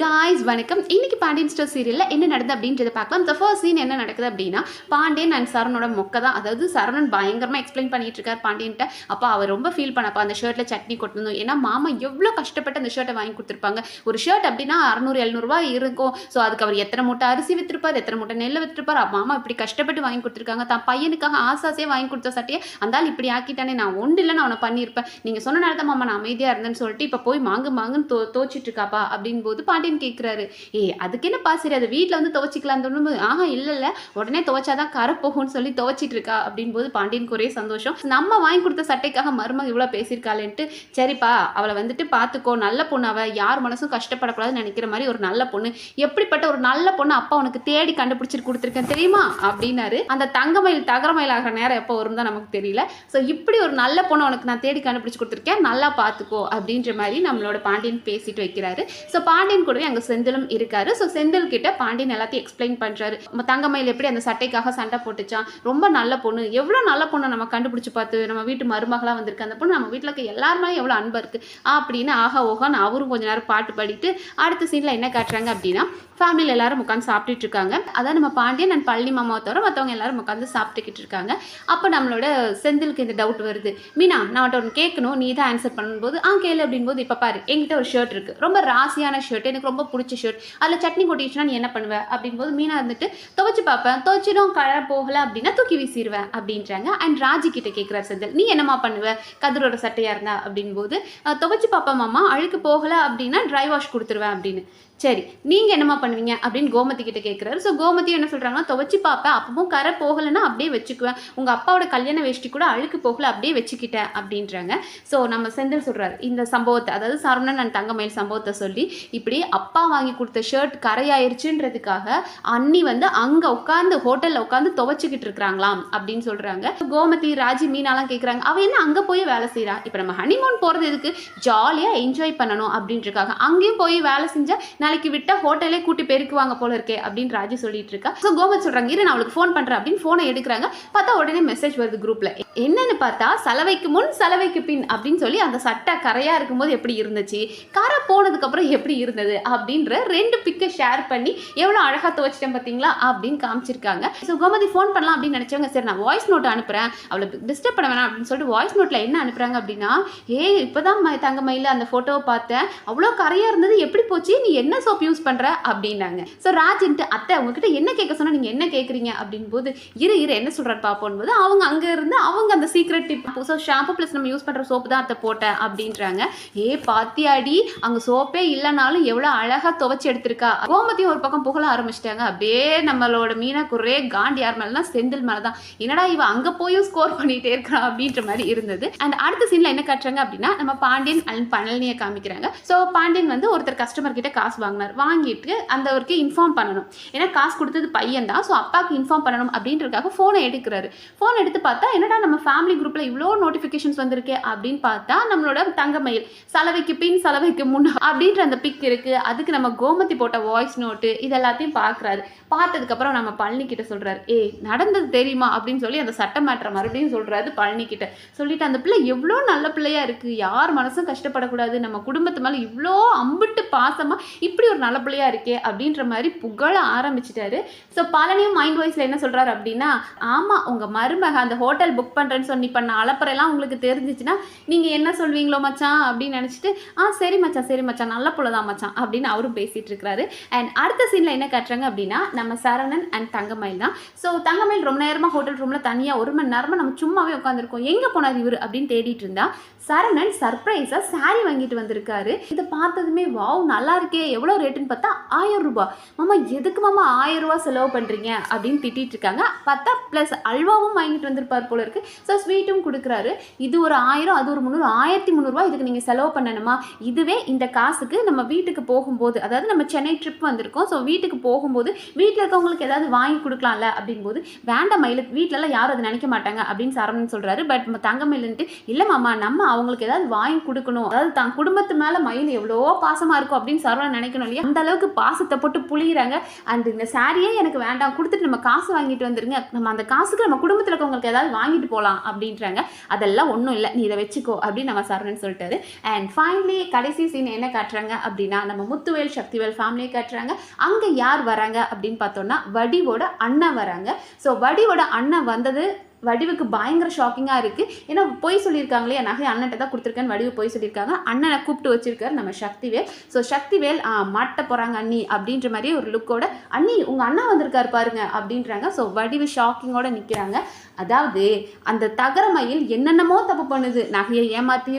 Guys வணக்கம். இன்னைக்கு Pandian store சீரியலில் என்ன நடந்தது அப்படின்றத பார்க்கலாம். த ஃபர்ஸ்ட் சீன் என்ன நடக்குது அப்படின்னா பாண்டியன் அண்ட் சரவணோட மொக்க தான். அதாவது சரவணன் பயங்கரமாக எக்ஸ்பிளைன் பண்ணிட்டு இருக்கார் பாண்டியன்ட்ட. அப்போ அவர் ரொம்ப ஃபீல் பண்ணப்பா அந்த ஷர்ட்டில் சட்னி கொட்டணும் ஏன்னா மாமா எவ்வளோ கஷ்டப்பட்டு அந்த ஷர்ட்டை வாங்கி கொடுத்துருப்பாங்க. ஒரு ஷர்ட் அப்படின்னா அறநூறு எழுநூறுவா இருக்கும். ஸோ அதுக்கு அவர் எத்தனை மூட்டை அரிசி விற்றுருப்பார் எத்தனை மூட்டை நெல் விற்றுருப்பார் மாமா இப்படி கஷ்டப்பட்டு வாங்கி கொடுத்துருக்காங்க. தான் பையனுக்காக ஆசாசே வாங்கி கொடுத்த சட்டையை அந்தால் இப்படி ஆக்கிட்டானே. நான் ஒன்று இல்லை நான் அவனை பண்ணியிருப்பேன். நீங்கள் சொன்ன நேரத்தை மாமா நான் அமைதியாக இருந்தேன்னு சொல்லிட்டு இப்போ போய் மாங்கு மாங்குன்னு தோ தோச்சிட்டு இருக்காப்பா அப்படின் போது பாண்டியன் அப்படின்னு கேட்குறாரு ஏ அதுக்கு என்னப்பா சரி அதை வீட்டில் வந்து துவச்சிக்கலாம் தோணும் ஆஹா இல்லை இல்லை உடனே துவைச்சாதான் கரை போகும்னு சொல்லி துவைச்சிட்டு இருக்கா அப்படின் போது பாண்டியனுக்கு ஒரே சந்தோஷம். நம்ம வாங்கி கொடுத்த சட்டைக்காக மருமக இவ்வளோ பேசியிருக்காளேன்ட்டு சரிப்பா அவளை வந்துட்டு பார்த்துக்கோ நல்ல பொண்ணு அவள் யார் மனசும் கஷ்டப்படக்கூடாதுன்னு நினைக்கிற மாதிரி ஒரு நல்ல பொண்ணு எப்படிப்பட்ட ஒரு நல்ல பொண்ணு அப்பா உனக்கு தேடி கண்டுபிடிச்சிட்டு கொடுத்துருக்கேன் தெரியுமா? அப்படின்னாரு. அந்த தங்கமயில் தகரமயில் ஆகிற நேரம் எப்போ வரும் தான் நமக்கு தெரியல. ஸோ இப்படி ஒரு நல்ல பொண்ணை உனக்கு நான் தேடி கண்டுபிடிச்சி கொடுத்துருக்கேன் நல்லா பார்த்துக்கோ அப்படின்ற மாதிரி நம்மளோட பாண்டியன் பேசிட்டு வைக்கிறாரு. ஸோ பாண்டியன் கூட கூடவே அங்கே செந்திலும் இருக்காரு. ஸோ செந்தில் கிட்ட பாண்டியன் எல்லாத்தையும் எக்ஸ்பிளைன் பண்ணுறாரு தங்கமயில் எப்படி அந்த சட்டைக்காக சண்டை போட்டுச்சான்? ரொம்ப நல்ல பொண்ணு. எவ்வளோ நல்ல பொண்ணை நம்ம கண்டுபிடிச்சு பார்த்து நம்ம வீட்டு மருமகளாக வந்திருக்கு அந்த பொண்ணு? நம்ம வீட்டில் இருக்க எல்லாருமே எவ்வளோ அன்பு இருக்கு. அப்படின்னு ஆஹா ஓஹான்னு அவரும் கொஞ்ச நேரம் பாட்டு பாடிட்டு அடுத்த சீனில் என்ன காட்டுறாங்க அப்படின்னா ஃபேமிலியில் எல்லாரும் உட்காந்து சாப்பிட்டுட்டு இருக்காங்க. அதான் நம்ம பாண்டியன் அண்ட் பள்ளி மாமாவை தவிர மற்றவங்க எல்லாரும் உட்காந்து சாப்பிட்டுக்கிட்டு இருக்காங்க. அப்போ நம்மளோட செந்திலுக்கு இந்த டவுட் வருது. மீனா நான் அவன்கிட்ட ஒன்று கேட்கணும். நீ தான் ஆன்சர் பண்ணும்போது ஆ கேளு அப்படின்போது இப்போ பாரு என்கிட்ட ஒரு ஷர்ட் இருக்குது ரொம்ப ராசியான ஷர்ட் எனக்கு ரொம்ப பிடிச்ச ஷர்ட் அதில் சட்னி கொட்டிடுச்சுன்னா நீ என்ன பண்ணுவேன் அப்படின்போது மீனா இருந்துட்டு துவைச்சு பார்ப்பேன். துவைச்சிடும் கலர் போகலை அப்படின்னா தூக்கி வீசிடுவேன் அப்படின்றாங்க. அண்ட் ராஜி கிட்ட கேட்குறார் செந்தில் நீ என்னம்மா பண்ணுவ? கதிரோட சட்டையாக இருந்தா? அப்படின்போது துவைச்சு பார்ப்பேன் மாமா. அழுக்கு போகலை அப்படின்னா ட்ரை வாஷ் கொடுத்துருவேன் அப்படின்னு. சரி நீங்கள் என்னம்மா பண்ணுவீங்க? அப்படின்னு கோமதி கிட்ட கேட்குறாரு ஸோ கோமதி என்ன சொல்கிறாங்கன்னா துவச்சி பார்ப்பேன். அப்பவும் கரை போகலைன்னா அப்படியே வச்சுக்குவேன். உங்கள் அப்பாவோட கல்யாண வேஷ்டி கூட அழுக்கு போகல அப்படியே வச்சுக்கிட்டேன் அப்படின்றாங்க. ஸோ நம்ம செந்தில் சொல்கிறாரு இந்த சம்பவத்தை அதாவது சரவணன் நான் தங்கமயில் சம்பவத்தை சொல்லி இப்படி அப்பா வாங்கி கொடுத்த ஷர்ட் கரையாயிருச்சுன்றதுக்காக அண்ணி வந்து அங்கே உட்காந்து ஹோட்டலில் உட்காந்து துவைச்சிக்கிட்டு இருக்கிறாங்களாம் அப்படின்னு சொல்கிறாங்க கோமதி ராஜி மீனாலாம் கேட்குறாங்க அவள் என்ன அங்கே போய் வேலை செய்கிறா இப்போ நம்ம ஹனிமூன் போகிறது எதுக்கு? ஜாலியாக என்ஜாய் பண்ணணும் அப்படின்றக்காக அங்கேயும் போய் வேலை செஞ்சால் நாளைக்கு விட்டா ஹோட்டலே கூட்டி பெருக்குவாங்க போல இருக்கே அப்படின்னு ராஜி சொல்லிட்டு இருக்கா. ஸோ கோமத் சொல்றாங்க இரு நான் அவளுக்கு ஃபோன் பண்றேன் அப்படின்னு ஃபோனை எடுக்கிறாங்க. பார்த்தா உடனே மெசேஜ் வருது குரூப்ல என்னன்னு பார்த்தா சலவைக்கு முன் சலவைக்கு பின் அப்படின்னு சொல்லி அந்த சட்டை கரையா இருக்கும்போது எப்படி இருந்துச்சு? கரை போனதுக்கு அப்புறம் எப்படி இருந்தது? அப்படின்ற ரெண்டு பிக்கை ஷேர் பண்ணி எவ்வளோ அழகா துவச்சிட்டேன் பார்த்தீங்களா? அப்படின்னு காமிச்சிருக்காங்க. ஸோ கோமதி ஃபோன் பண்ணலாம் அப்படின்னு நினைச்சவங்க சரி நான் வாய்ஸ் நோட் அனுப்புறேன். அவளை டிஸ்டர்ப் பண்ண வேணாம் அப்படின்னு சொல்லிட்டு வாய்ஸ் நோட்ல என்ன அனுப்புறாங்க அப்படின்னா ஏ இப்போதான் ம- தங்கமயில அந்த ஃபோட்டோவை பார்த்தேன். அவ்வளோ கரையா இருந்தது எப்படி போச்சு? நீ என்ன சோப் யூஸ் பண்ற? அப்படின்னாங்க. ஸோ ராஜன்ட்டு அத்தை அவங்கக்கிட்ட என்ன கேட்க சொன்னா நீங்க என்ன கேட்குறீங்க அப்படின் போது இரு இரு என்ன சொல்கிறார் பாப்போம் போது அவங்க அங்க இருந்து அவங்க அந்த secret tip so shampoo plus நம்ம யூஸ் பண்ற சோப்பு தான் அத்தை போட்டேன் அப்படின்றாங்க. ஏ பாத்தியாடி அங்க சோப்பே இல்லைனாலும் எவ்வளோ அழகா துவைச்சு எடுத்திருக்கா? கோமத்தையும் ஒரு பக்கம் புகழ ஆரம்பிச்சிட்டாங்க. அப்படியே நம்மளோட மீனா குரே காண்டி யார் மேலாம் செந்தில் மேலே தான் என்னடா இவ அங்க போயும் ஸ்கோர் பண்ணிட்டே இருக்கா? அப்படின்ற மாதிரி இருந்தது. அண்ட் அடுத்த சீன்ல என்ன காட்டுறாங்க அப்படின்னா நம்ம பாண்டியன் அண்ட் பழனியை காமிக்கிறாங்க. ஸோ பாண்டியன் வந்து ஒருத்தர் கஸ்டமர் கிட்ட காசு வாங்கினார் வாங்கிட்டு அந்தவருக்கு இன்ஃபார்ம் பண்ணணும். ஏன்னா காசு கொடுத்தது பையன் தான் ஸோ அப்பாவுக்கு இன்ஃபார்ம் பண்ணணும் அப்படின்றதுக்காக ஃபோனை எடுக்கிறாரு. ஃபோன் எடுத்து பார்த்தா என்னடா நம்ம ஃபேமிலி குரூப்பில் இவ்வளோ நோட்டிஃபிகேஷன்ஸ் வந்திருக்கே அப்படின்னு பார்த்தா நம்மளோட தங்கமயில் சலவைக்கு பின் சலவைக்கு முன் அப்படின்ற அந்த பிக் இருக்குது அதுக்கு நம்ம கோமதி போட்ட வாய்ஸ் நோட்டு இது எல்லாத்தையும் பார்க்குறாரு பார்த்ததுக்கப்புறம் நம்ம பழனி கிட்ட சொல்றாரு ஏய் நடந்தது தெரியுமா? அப்படின்னு சொல்லி அந்த சட்ட மாற்ற மறுபடியும் சொல்கிறாரு பழனி கிட்ட. சொல்லிட்டு அந்த பிள்ளை எவ்வளோ நல்ல பிள்ளையாக இருக்குது யார் மனசும் கஷ்டப்படக்கூடாது. நம்ம குடும்பத்து மேலே இவ்வளோ அம்பிட்டு பாசமாக இப்போ இப்படி ஒரு நல்ல பிள்ளையா இருக்கே அப்படின்ற மாதிரி புகழ ஆரம்பிச்சிட்டாரு. ஸோ பழனியும் மைண்ட் வாய்ஸ்ல என்ன சொல்றாரு அப்படின்னா ஆமா உங்க மருமக அந்த ஹோட்டல் புக் பண்றேன்னு சொல்லி பண்ண அலப்பறையெல்லாம் உங்களுக்கு தெரிஞ்சிச்சுன்னா நீங்க என்ன சொல்வீங்களோ மச்சான் அப்படின்னு நினைச்சிட்டு ஆ சரி மச்சான் சரி மச்சான் நல்ல புள்ள தான் மச்சான் அப்படின்னு அவரும் பேசிட்டு இருக்கிறாரு அண்ட் அடுத்த சீன்ல என்ன கட்டுறாங்க அப்படின்னா நம்ம சரவணன் அண்ட் தங்கமயில் தான். ஸோ தங்கமயில் ரொம்ப நேரமா ஹோட்டல் ரூம்ல தனியா ஒரு மணி நேரமா நம்ம சும்மாவே உட்காந்துருக்கோம் எங்க போனார் இவர் அப்படின்னு தேடிட்டு இருந்தா சரவணன் சர்ப்ரைஸா சாரி வாங்கிட்டு வந்திருக்காரு. இதை பார்த்ததுமே வாவ் நல்லா இருக்கே எவ்வளோ ரேட்டுன்னு பார்த்தா ஆயிரம் ரூபாய் மாமா எதுக்கு மாமா ஆயிரம் ரூபா செலவு பண்றீங்க? அப்படின்னு திட்டிட்டு இருக்காங்க. பார்த்தா ப்ளஸ் அல்வாவும் வாங்கிட்டு வந்திருப்பார் போல இருக்கு. ஸோ ஸ்வீட்டும் கொடுக்குறாரு. இது ஒரு ஆயிரம் அது ஒரு முந்நூறு ஆயிரத்தி முந்நூறுரூவா இதுக்கு நீங்கள் செலவு பண்ணணுமா? இதுவே இந்த காசுக்கு நம்ம வீட்டுக்கு போகும்போது அதாவது நம்ம சென்னை ட்ரிப் வந்திருக்கோம். ஸோ வீட்டுக்கு போகும்போது வீட்டில் இருக்கவங்களுக்கு ஏதாவது வாங்கி கொடுக்கலாம்ல அப்படிங்கும்போது வேண்டாம் மயில் வீட்டிலலாம் யாரும் அதை நினைக்க மாட்டாங்க அப்படின்னு சரவணன் சொல்கிறாரு பட் தங்கமயிலுன்ட்டு இல்லை மாமா நம்ம அவங்களுக்கு ஏதாவது வாங்கி கொடுக்கணும். அதாவது தான் குடும்பத்து மேலே மயில் எவ்வளோ பாசமாக இருக்கும் அப்படின்னு சரவணன் நினைக்கணும் இல்லையா? அந்த அளவுக்கு பாசத்தை போட்டு புளியிறாங்க. அண்ட் இந்த சாரியே எனக்கு வேண்டாம். கொடுத்துட்டு நம்ம காசு வாங்கிட்டு வந்துருங்க. நம்ம அந்த காசுக்கு நம்ம குடும்பத்தில் இருக்கவங்களுக்கு ஏதாவது வாங்கிட்டு போகலாம் அப்படின்றாங்க. அதெல்லாம் ஒன்றும் இல்லை. நீ இதை வச்சுக்கோ அப்படின்னு நம்ம சரவணன் சொல்லிட்டாரு. அண்ட் ஃபைனலி கடைசி சீன் என்ன காட்டுறாங்க அப்படின்னா நம்ம முத்துவேல் சக்திவேல் ஃபேமிலியை காட்டுறாங்க. அங்கே யார் வராங்க அப்படின்னு பார்த்தோன்னா வடிவோட அண்ணன் வராங்க. ஸோ வடிவோட அண்ணன் வந்தது வடிவுக்கு பயங்கர ஷாக்கிங்காக இருக்குது ஏன்னா பொய் சொல்லியிருக்காங்களே நகை அண்ணன்ட்ட தான் கொடுத்துருக்கேன்னு வடிவு பொய் சொல்லியிருக்காங்க. அண்ணனை கூப்பிட்டு வச்சிருக்காரு நம்ம சக்திவேல். ஸோ சக்திவேல் மாட்ட போகிறாங்க அண்ணி அப்படின்ற மாதிரி ஒரு லுக்கோட அண்ணி உங்கள் அண்ணா வந்திருக்காரு பாருங்க அப்படின்றாங்க. ஸோ வடிவு ஷாக்கிங்கோட நிற்கிறாங்க அதாவது அந்த தகரமையில் என்னென்னமோ தப்பு பண்ணுது. நகையை ஏமாத்தி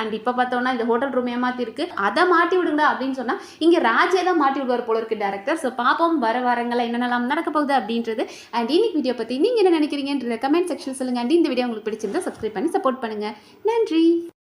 அண்ட் இப்போ பார்த்தோன்னா இந்த ஹோட்டல் ரூம் ஏமாற்றிருக்கு அதை மாட்டி விடுங்க அப்படின்னு சொன்னால் இங்கே ராஜே தான் மாட்டி விடுவார் போல இருக்கு டேரக்டர் ஸோ பார்ப்போம் வர வாரங்களில் என்னென்னலாம் நடக்க போகுது அப்படின்றது. அண்ட் இன்னைக்கு வீடியோ பற்றி நீங்கள் என்ன நினைக்கிறீங்கன்றத கமெண்ட் செக்ஷன் சொல்லுங்கள் அண்ட் இந்த வீடியோ உங்களுக்கு பிடிச்சிருந்தா சப்ஸ்கிரைப் பண்ணி சப்போர்ட் பண்ணுங்கள் நன்றி.